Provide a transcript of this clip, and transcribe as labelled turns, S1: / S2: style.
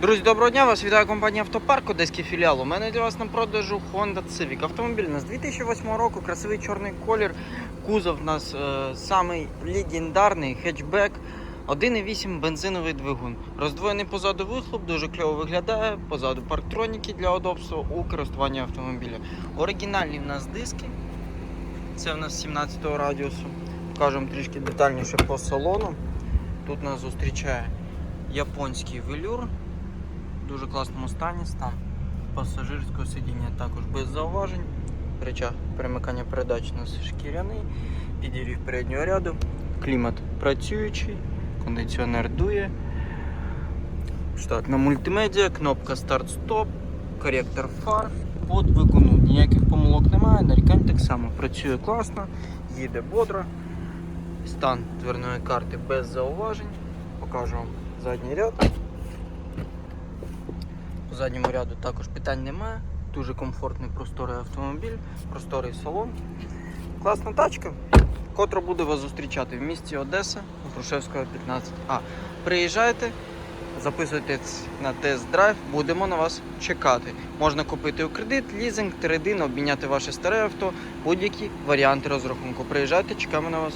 S1: Друзі, доброго дня! Вас вітає компанія Автопарк, одеський філіал. У мене для вас на продажу Honda Civic. Автомобіль у нас 2008 року, красивий чорний колір. Кузов у нас е, самий легендарний хетчбек. 1,8 бензиновий двигун. Роздвоєний позаду вихлоп, дуже кльово виглядає. Позаду парктроніки для удобства у користуванні автомобіля. Оригінальні в нас диски. Це в нас 17 го радіусу. Покажемо трішки детальніше по салону. Тут нас зустрічає японський велюр дуже класному стані. Стан пасажирського сидіння також без зауважень. Речах перемикання передач у нас шкіряний, підігрів переднього ряду, клімат працюючий, кондиціонер дує. Штатна мультимедіа, кнопка старт-стоп, коректор фар по двигуну. Ніяких помилок немає, нарікань так само. Працює класно, їде бодро. Стан дверної карти без зауважень. Покажу вам задній ряд. Задньому ряду також питань немає. Дуже комфортний просторий автомобіль, просторий салон. Класна тачка, котра буде вас зустрічати в місті Одеса, Грушевського 15А. Приїжджайте, записуйтесь на тест-драйв, будемо на вас чекати. Можна купити у кредит, лізинг, трейдин, обміняти ваше старе авто, будь-які варіанти розрахунку. Приїжджайте, чекаємо на вас.